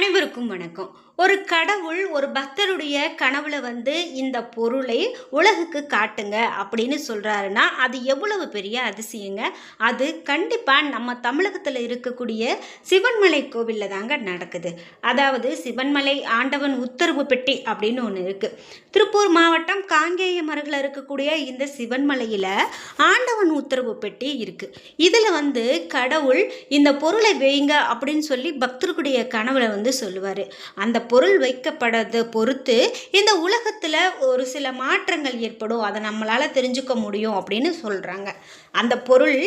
அனைவருக்கும் வணக்கம். ஒரு கடவுள் ஒரு பக்தருடைய கனவுல வந்து இந்த பொருளை உலகுக்கு காட்டுங்க அப்படின்னு சொல்கிறாருன்னா அது எவ்வளவு பெரிய அதிசயங்க. அது கண்டிப்பாக நம்ம தமிழகத்தில் இருக்கக்கூடிய சிவன்மலை கோவிலில் தாங்க நடக்குது. அதாவது சிவன்மலை ஆண்டவன் உத்தரவு பெட்டி அப்படின்னு ஒன்று இருக்குது திருப்பூர் மாவட்டம் காங்கேயம் அருகில் இருக்கக்கூடிய இந்த சிவன்மலையில் ஆண்டவன் உத்தரவு பெட்டி இருக்குது இதில் வந்து கடவுள் இந்த பொருளை வைங்க அப்படின்னு சொல்லி பக்தர்களுடைய கனவுல வந்து சொல்லுவார். அந்த பொருள் வைக்கப்படுறதை பொறுத்து இந்த உலகத்தில் ஒரு சில மாற்றங்கள் ஏற்படும். அதை நம்மளால் தெரிஞ்சுக்க முடியும் அப்படின்னு சொல்கிறாங்க அந்த பொருள்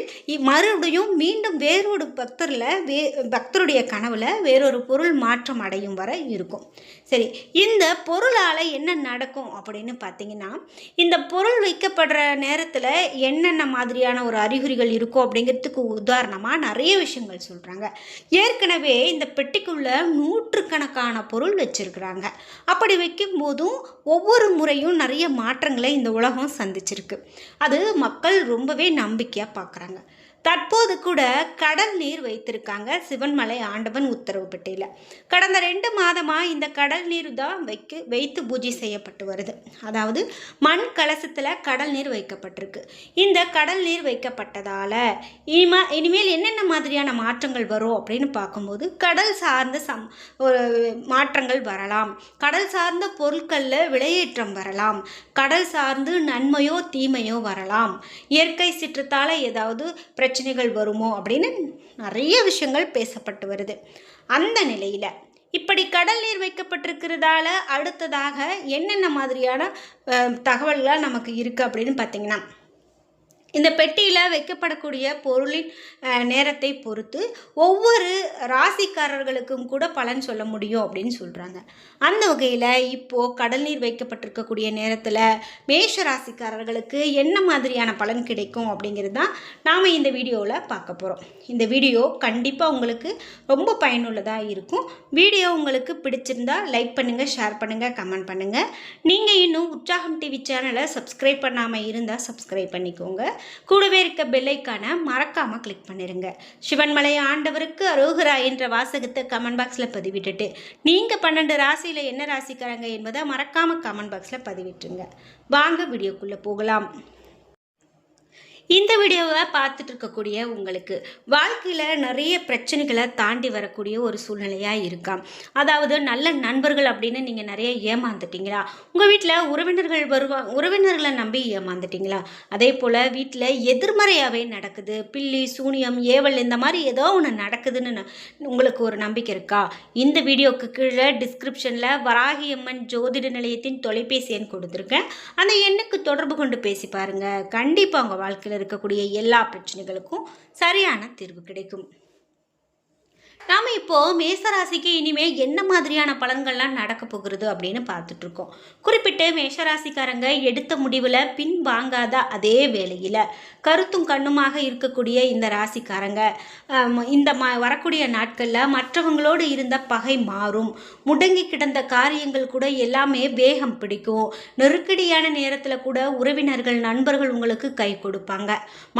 மறுபடியும் மீண்டும் வேறொரு பக்தரில் வே பக்தருடைய கனவில் வேறொரு பொருள் மாற்றம் அடையும் வரை இருக்கும். சரி இந்த பொருளால் என்ன நடக்கும் அப்படின்னு பார்த்தீங்கன்னா இந்த பொருள் வைக்கப்படுற நேரத்தில் என்னென்ன மாதிரியான ஒரு அறிகுறிகள் இருக்கும் அப்படிங்கிறதுக்கு உதாரணமாக நிறைய விஷயங்கள் சொல்கிறாங்க ஏற்கனவே இந்த பெட்டிக்குள்ளே நூற்றுக்கணக்கான பொருள் வச்சுருக்குறாங்க. அப்படி வைக்கும் போதும் ஒவ்வொரு முறையும் நிறைய மாற்றங்களை இந்த உலகம் சந்திச்சிருக்கு. அது மக்கள் ரொம்பவே நம்பிக்கையாக பார்க்குறாங்க தற்போது கூட கடல் நீர் வைத்திருக்காங்க சிவன்மலை ஆண்டவன் உத்தரவு பெட்டியில். கடந்த ரெண்டு மாதமாக இந்த கடல் நீர் தான் வைக்க வைத்து பூஜை செய்யப்பட்டு வருது. அதாவது மண் கலசத்தில் கடல் நீர் வைக்கப்பட்டிருக்கு. இந்த கடல் நீர் வைக்கப்பட்டதால் இனிமா இனிமேல் என்னென்ன மாதிரியான மாற்றங்கள் வரும் அப்படின்னு பார்க்கும்போது கடல் சார்ந்த சம் ஒரு மாற்றங்கள் வரலாம். கடல் சார்ந்த பொருட்களில் விலையேற்றம் வரலாம். கடல் சார்ந்து நன்மையோ தீமையோ வரலாம். இயற்கை சீற்றத்தால் ஏதாவது பிரச்சனை பிரச்சனைகள் வருமோ அப்படின்னு நிறைய விஷயங்கள் பேசப்பட்டு வருது. அந்த நிலையில் இப்படி கடல் நீர் வைக்கப்பட்டிருக்கிறதால அடுத்ததாக என்னென்ன மாதிரியான தகவல்களாக தகவல்கள் நமக்கு இருக்குது அப்படின்னு பார்த்திங்கன்னா இந்த பெட்டியில் வைக்கப்படக்கூடிய பொருளின் நேரத்தை பொறுத்து ஒவ்வொரு ராசிக்காரர்களுக்கும் கூட பலன் சொல்ல முடியும் அப்படின்னு சொல்கிறாங்க அந்த வகையில் இப்போது கடல் நீர் வைக்கப்பட்டிருக்கக்கூடிய நேரத்தில் மேஷ ராசிக்காரர்களுக்கு என்ன மாதிரியான பலன் கிடைக்கும் அப்படிங்கிறது தான் நாம் இந்த வீடியோவில் பார்க்க போகிறோம் இந்த வீடியோ கண்டிப்பாக உங்களுக்கு ரொம்ப பயனுள்ளதாக இருக்கும். வீடியோ உங்களுக்கு பிடிச்சிருந்தா லைக் பண்ணுங்கள் ஷேர் பண்ணுங்கள் கமெண்ட் பண்ணுங்கள் நீங்கள் இன்னும் உற்சாகம் டிவி சேனலை சப்ஸ்கிரைப் பண்ணாமல் இருந்தால் சப்ஸ்கிரைப் பண்ணிக்கோங்க. கூடவே இருக்க பெல்லைக்கான மறக்காமல் கிளிக் பண்ணிடுங்க சிவன்மலை ஆண்டவருக்கு அரோகரா என்ற வாசகத்தை கமெண்ட் பாக்ஸில் பதிவிட்டுட்டு நீங்கள் பன்னெண்டு ராசியில் என்ன ராசிக்காரங்க என்பதை மறக்காமல் கமெண்ட் பாக்ஸில் பதிவிட்டுருங்க. வாங்க வீடியோக்குள்ளே போகலாம். இந்த வீடியோவை பார்த்துட்டு இருக்கக்கூடிய உங்களுக்கு வாழ்க்கையில் நிறைய பிரச்சனைகளை தாண்டி வரக்கூடிய ஒரு சூழ்நிலையாக இருக்காம். அதாவது நல்ல நண்பர்கள் அப்படின்னு நீங்கள் நிறைய ஏமாந்துட்டீங்களா? உங்கள் வீட்டில் உறவினர்கள் வருவா உறவினர்களை நம்பி ஏமாந்துட்டீங்களா? அதே போல் வீட்டில் எதிர்மறையாகவே நடக்குது. பில்லி சூனியம் ஏவல் இந்த மாதிரி ஏதோ ஒன்று நடக்குதுன்னு ந- உங்களுக்கு ஒரு நம்பிக்கை இருக்கா? இந்த வீடியோக்கு கீழே டிஸ்கிரிப்ஷனில் வராகியம்மன் ஜோதிட நிலையத்தின் தொலைபேசி எண் கொடுத்துருக்கேன். அந்த எண்ணுக்கு தொடர்பு கொண்டு பேசி பாருங்க. கண்டிப்பாக உங்கள் வாழ்க்கையில் இருக்கக்கூடிய எல்லா பிரச்சனைகளுக்கும் சரியான தீர்வு கிடைக்கும். நாம் இப்போது மேசராசிக்கு இனிமேல் என்ன மாதிரியான பலன்கள்லாம் நடக்க போகிறது அப்படின்னு பார்த்துட்டு இருக்கோம். குறிப்பிட்டு மேஷராசிக்காரங்க எடுத்த முடிவில் பின் வாங்காத அதே வேளையில் கருத்தும் கண்ணுமாக இருக்கக்கூடிய இந்த ராசிக்காரங்க. இந்த ம வரக்கூடிய நாட்களில் மற்றவங்களோடு இருந்த பகை மாறும். முடங்கி கிடந்த காரியங்கள் கூட எல்லாமே வேகம் பிடிக்கும். நெருக்கடியான நேரத்தில் கூட உறவினர்கள் நண்பர்கள் உங்களுக்கு கை கொடுப்பாங்க.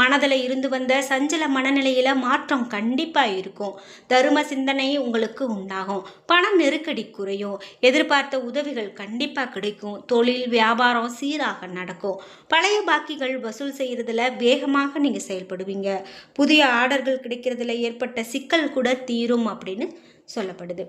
மனதில் இருந்து வந்த சஞ்சல மனநிலையில் மாற்றம் கண்டிப்பாக இருக்கும். தரும் சிந்தனை உங்களுக்கு உண்டாகும். பண நெருக்கடி குறையும். எதிர்பார்த்த உதவிகள் கண்டிப்பாக கிடைக்கும். தொழில் வியாபாரம் சீராக நடக்கும். பழைய பாக்கிகள் வசூல் செய்கிறதுல வேகமாக நீங்கள் செயல்படுவீங்க. புதிய ஆர்டர்கள் கிடைக்கிறதுல ஏற்பட்ட சிக்கல் கூட தீரும் அப்படின்னு சொல்லப்படுது.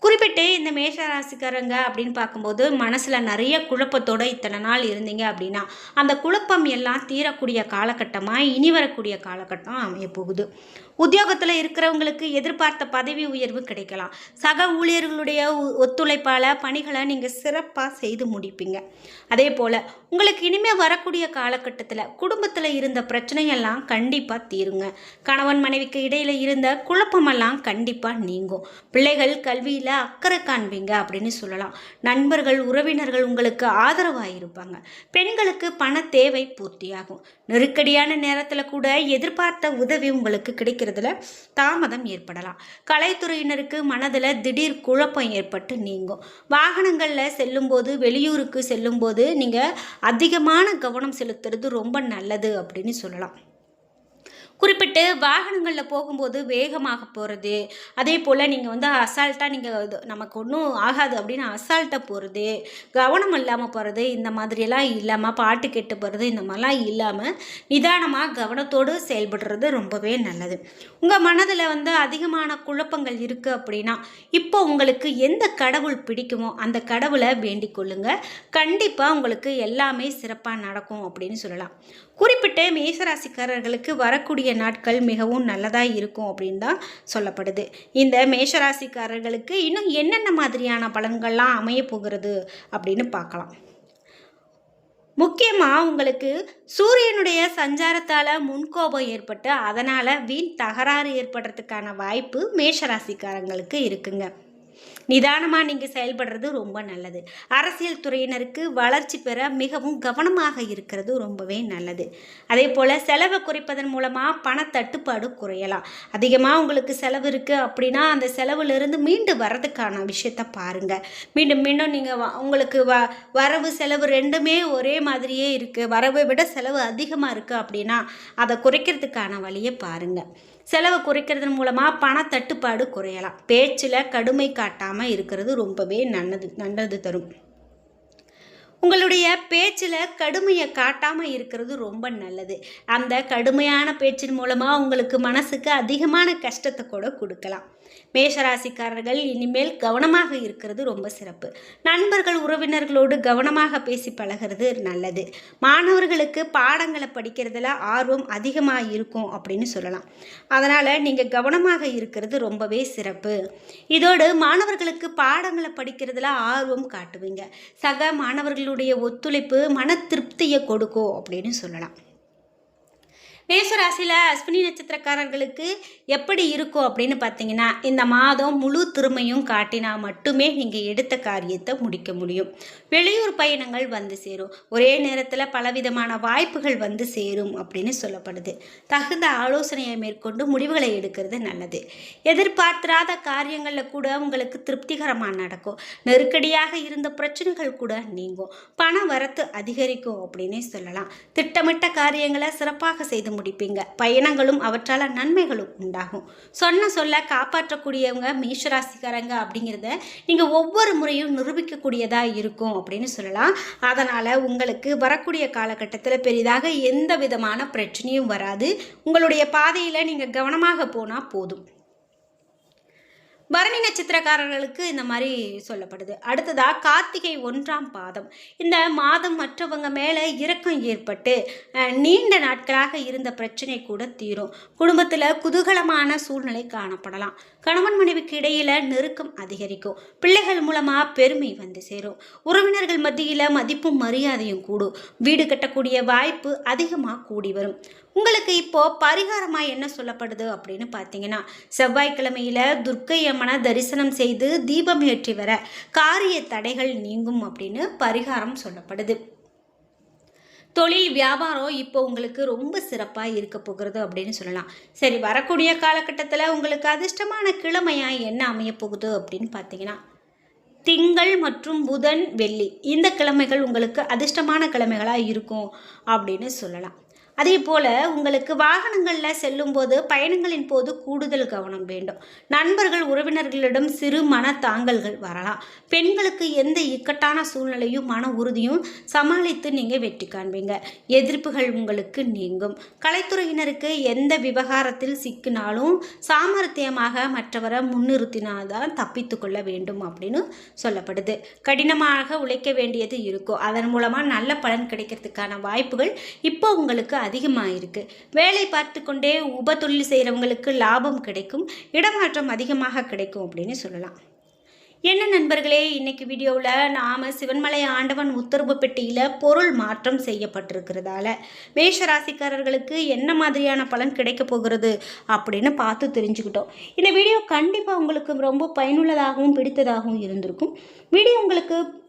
குறிப்பிட்டு இந்த மேஷ ராசிக்காரங்க அப்படின்னு பார்க்கும்போது மனசில் நிறைய குழப்பத்தோடு இத்தனை நாள் இருந்தீங்க அப்படின்னா அந்த குழப்பம் எல்லாம் தீரக்கூடிய காலகட்டமாக இனி வரக்கூடிய காலகட்டம் அமைய போகுது. உத்தியோகத்தில் இருக்கிறவங்களுக்கு எதிர்பார்த்த பதவி உயர்வு கிடைக்கலாம். சக ஊழியர்களுடைய ஒ- ஒத்துழைப்பால் பணிகளை நீங்கள் சிறப்பாக செய்து முடிப்பீங்க. அதே போல் உங்களுக்கு இனிமேல் வரக்கூடிய காலகட்டத்தில் குடும்பத்தில் இருந்த பிரச்சனையெல்லாம் கண்டிப்பாக தீருங்க. கணவன் மனைவிக்கு இடையில் இருந்த குழப்பமெல்லாம் கண்டிப்பாக நீங்கும். பிள்ளைகள் கல்வியில் அக்கறை காண்பீங்க அப்படின்னு சொல்லலாம். நண்பர்கள் உறவினர்கள் உங்களுக்கு ஆதரவாக இருப்பாங்க பெண்களுக்கு பண தேவை பூர்த்தியாகும். நெருக்கடியான நேரத்தில் கூட எதிர்பார்த்த உதவி உங்களுக்கு கிடைக்கிறதுல தாமதம் ஏற்படலாம். கலைத்துறையினருக்கு மனதில் திடீர் குழப்பம் ஏற்பட்டு நீங்கும். வாகனங்களில் செல்லும்போது வெளியூருக்கு செல்லும்போது நீங்கள் அதிகமான கவனம் செலுத்துறது ரொம்ப நல்லது அப்படின்னு சொல்லலாம். குறிப்பிட்டு வாகனங்களில் போகும்போது வேகமாக போகிறது அதே போல் நீங்கள் வந்து அசால்ட்டாக நீங்கள் நமக்கு ஒன்றும் ஆகாது அப்படின்னு அசால்ட்டாக போகிறது கவனம் இல்லாமல் போகிறது இந்த மாதிரியெல்லாம் இல்லாமல் பாட்டு கெட்டு போகிறது இந்த மாதிரிலாம் இல்லாமல் நிதானமாக கவனத்தோடு செயல்படுறது ரொம்பவே நல்லது. உங்கள் மனதில் வந்து அதிகமான குழப்பங்கள் இருக்குது அப்படின்னா இப்போ உங்களுக்கு எந்த கடவுள் பிடிக்குமோ அந்த கடவுளை வேண்டிக் கொள்ளுங்கள் கண்டிப்பாக உங்களுக்கு எல்லாமே சிறப்பாக நடக்கும் அப்படின்னு சொல்லலாம். குறிப்பிட்ட மேசராசிக்காரர்களுக்கு வரக்கூடிய நாட்கள் மிகவும் நல்லதாக இருக்கும் அப்படின்னு தான் சொல்லப்படுது. இந்த மேஷராசிக்காரர்களுக்கு இன்னும் என்னென்ன மாதிரியான பலன்கள்லாம் அமைய போகிறது அப்படின்னு பார்க்கலாம். முக்கியமாக உங்களுக்கு சூரியனுடைய சஞ்சாரத்தால் முன்கோபம் ஏற்பட்டு அதனால் வீண் தகராறு ஏற்படுறதுக்கான வாய்ப்பு மேஷராசிக்காரங்களுக்கு இருக்குங்க. நிதானமாக நீங்கள் செயல்படுறது ரொம்ப நல்லது. அரசியல் துறையினருக்கு வளர்ச்சி பெற மிகவும் கவனமாக இருக்கிறது ரொம்பவே நல்லது. அதே போல் செலவை குறைப்பதன் மூலமாக பணத்தட்டுப்பாடு குறையலாம். அதிகமாக உங்களுக்கு செலவு இருக்குது அப்படின்னா அந்த செலவுலேருந்து மீண்டு வர்றதுக்கான விஷயத்த பாருங்கள் மீண்டும் மீண்டும் நீங்கள் உங்களுக்கு வ வரவு செலவு ரெண்டுமே ஒரே மாதிரியே இருக்குது வரவை விட செலவு அதிகமாக இருக்குது அப்படின்னா அதை குறைக்கிறதுக்கான வழியை பாருங்கள் செலவை குறைக்கிறது மூலமாக பண தட்டுப்பாடு குறையலாம். பேச்சில் கடுமை காட்டாமல் இருக்கிறது ரொம்பவே நல்லது நல்லது தரும். உங்களுடைய பேச்சில் கடுமையை காட்டாமல் இருக்கிறது ரொம்ப நல்லது. அந்த கடுமையான பேச்சின் மூலமாக உங்களுக்கு மனசுக்கு அதிகமான கஷ்டத்தை கூட கொடுக்கலாம். மேஷராசிக்காரர்கள் இனிமேல் கவனமாக இருக்கிறது ரொம்ப சிறப்பு. நண்பர்கள் உறவினர்களோடு கவனமாக பேசி பழகிறது நல்லது. மாணவர்களுக்கு பாடங்களை படிக்கிறதுல ஆர்வம் அதிகமாக இருக்கும் அப்படின்னு சொல்லலாம். அதனால் நீங்கள் கவனமாக இருக்கிறது ரொம்பவே சிறப்பு. இதோடு மாணவர்களுக்கு பாடங்களை படிக்கிறதுல ஆர்வம் காட்டுவீங்க. சக மாணவர்களுடைய ஒத்துழைப்பு மன திருப்தியை கொடுக்கும் அப்படின்னு சொல்லலாம். மேசராசியில் அஸ்வினி நட்சத்திரக்காரர்களுக்கு எப்படி இருக்கும் அப்படின்னு பார்த்தீங்கன்னா இந்த மாதம் முழு திறமையும் காட்டினா மட்டுமே நீங்கள் எடுத்த காரியத்தை முடிக்க முடியும். வெளியூர் பயணங்கள் வந்து சேரும். ஒரே நேரத்தில் பலவிதமான வாய்ப்புகள் வந்து சேரும் அப்படின்னு சொல்லப்படுது. தகுந்த ஆலோசனையை மேற்கொண்டு முடிவுகளை எடுக்கிறது நல்லது. எதிர்பார்த்திராத காரியங்களில் கூட உங்களுக்கு திருப்திகரமாக நடக்கும். நெருக்கடியாக இருந்த பிரச்சனைகள் கூட நீங்கும். பண வரத்து அதிகரிக்கும் அப்படின்னே சொல்லலாம். திட்டமிட்ட காரியங்களை சிறப்பாக செய்து முடிப்பீங்க. பயணங்களும் அவற்றால் நன்மைகளும் உண்டாகும். சொன்ன சொல்ல காப்பாற்றக்கூடியவங்க மேஷராசிக்காரங்க அப்படிங்கிறத நீங்கள் ஒவ்வொரு முறையும் நிரூபிக்கக்கூடியதாக இருக்கும் அப்படின்னு சொல்லலாம். அதனால் உங்களுக்கு வரக்கூடிய காலகட்டத்தில் பெரிதாக எந்த விதமான பிரச்சனையும் வராது. உங்களுடைய பாதையில் நீங்கள் கவனமாக போனால் போதும். பரணி நட்சத்திரக்காரர்களுக்கு இந்த மாதிரி சொல்லப்படுது. அடுத்ததாக கார்த்திகை ஒன்றாம் பாதம். இந்த மாதம் மற்றவங்க மேலே இரக்கம் ஏற்பட்டு நீண்ட நாட்களாக இருந்த பிரச்சனை கூட தீரும். குடும்பத்தில் குதூகலமான சூழ்நிலை காணப்படலாம். கணவன் மனைவிக்கு இடையில் நெருக்கம் அதிகரிக்கும். பிள்ளைகள் மூலமாக பெருமை வந்து சேரும். உறவினர்கள் மத்தியில் மதிப்பும் மரியாதையும் கூடும். வீடு கட்டக்கூடிய வாய்ப்பு அதிகமாக கூடி வரும். உங்களுக்கு இப்போது பரிகாரமாக என்ன சொல்லப்படுது அப்படின்னு பார்த்தீங்கன்னா செவ்வாய்க்கிழமையில் துர்க்கை அம்மனை தரிசனம் செய்து தீபம் ஏற்றி வர காரிய தடைகள் நீங்கும் அப்படின்னு பரிகாரம் சொல்லப்படுது. தொழில் வியாபாரம் இப்போ உங்களுக்கு ரொம்ப சிறப்பாக இருக்க போகிறது அப்படின்னு சொல்லலாம். சரி வரக்கூடிய காலகட்டத்தில் உங்களுக்கு அதிர்ஷ்டமான கிழமையாக என்ன அமைய போகுது அப்படின்னு பார்த்தீங்கன்னா திங்கள் மற்றும் புதன் வெள்ளி. இந்த கிழமைகள் உங்களுக்கு அதிர்ஷ்டமான கிழமைகளாக இருக்கும் அப்படின்னு சொல்லலாம். அதே போல் உங்களுக்கு வாகனங்களில் செல்லும்போது பயணங்களின் போது கூடுதல் கவனம் வேண்டும். நண்பர்கள் உறவினர்களிடம் சிறு மன தாங்கல்கள் வரலாம். பெண்களுக்கு எந்த இக்கட்டான சூழ்நிலையும் மன உறுதியும் சமாளித்து நீங்கள் வெற்றி காண்பீங்க. எதிர்ப்புகள் உங்களுக்கு நீங்கும். கலைத்துறையினருக்கு எந்த விவகாரத்தில் சிக்கினாலும் சாமர்த்தியமாக மற்றவரை முன்னிறுத்தினால்தான் தப்பித்து கொள்ள வேண்டும் அப்படின்னு சொல்லப்படுது. கடினமாக உழைக்க வேண்டியது இருக்கும். அதன் மூலமாக நல்ல பலன் கிடைக்கிறதுக்கான வாய்ப்புகள் இப்போ உங்களுக்கு அதிகமாக இருக்குது வேலை பார்த்து கொண்டே உப தொழில் செய்கிறவங்களுக்கு லாபம் கிடைக்கும் இடமாற்றம் அதிகமாக கிடைக்கும் அப்படின்னு சொல்லலாம். என்ன நண்பர்களே இன்னைக்கு வீடியோவில் நாம் சிவன்மலை ஆண்டவன் உத்தரவு பெட்டியில் பொருள் மாற்றம் செய்யப்பட்டிருக்கிறதால மேஷ ராசிக்காரர்களுக்கு என்ன மாதிரியான பலன் கிடைக்க போகிறது அப்படின்னு பார்த்து தெரிஞ்சுக்கிட்டோம். இந்த வீடியோ கண்டிப்பாக உங்களுக்கு ரொம்ப பயனுள்ளதாகவும் பிடித்ததாகவும் இருந்திருக்கும். வீடியோ உங்களுக்கு